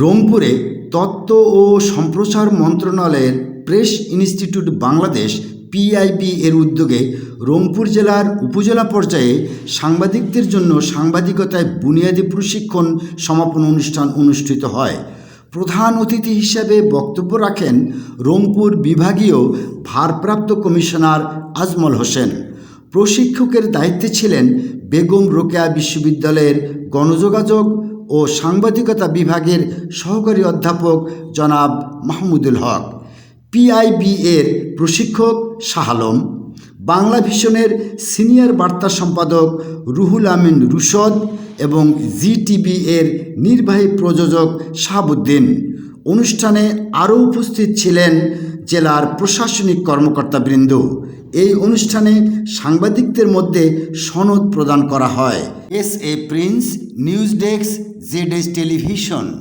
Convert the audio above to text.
রংপুরে তত্ত্ব ও সম্প্রচার মন্ত্রণালয়ের প্রেস ইনস্টিটিউট বাংলাদেশ পিআইবি এর উদ্যোগে রংপুর জেলার উপজেলা পর্যায়ে সাংবাদিকদের জন্য সাংবাদিকতায় বুনিয়াদী প্রশিক্ষণ সমাপন অনুষ্ঠান অনুষ্ঠিত হয়। প্রধান অতিথি হিসেবে বক্তব্য রাখেন রংপুর বিভাগীয় ভারপ্রাপ্ত কমিশনার আজমল হোসেন। প্রশিক্ষকের দায়িত্বে ছিলেন বেগম রোকেয়া বিশ্ববিদ্যালয়ের গণযোগাযোগ ও সাংবাদিকতা বিভাগের সহকারী অধ্যাপক জনাব মাহমুদুল হক। পিআইবি এর প্রশিক্ষক শাহ আলম। বাংলা ভিশনের সিনিয়র বার্তা সম্পাদক রুহুল আমিন রুশদ এবং জিটিভি এর নির্বাহী প্রযোজক শাহাবুদ্দিন। অনুষ্ঠানে আরও উপস্থিত ছিলেন জেলার প্রশাসনিক কর্মকর্তাবৃন্দ। এই অনুষ্ঠানে সাংবাদিকদের মধ্যে সনদ প্রদান করা হয়। S A Prince, news desk, Z television.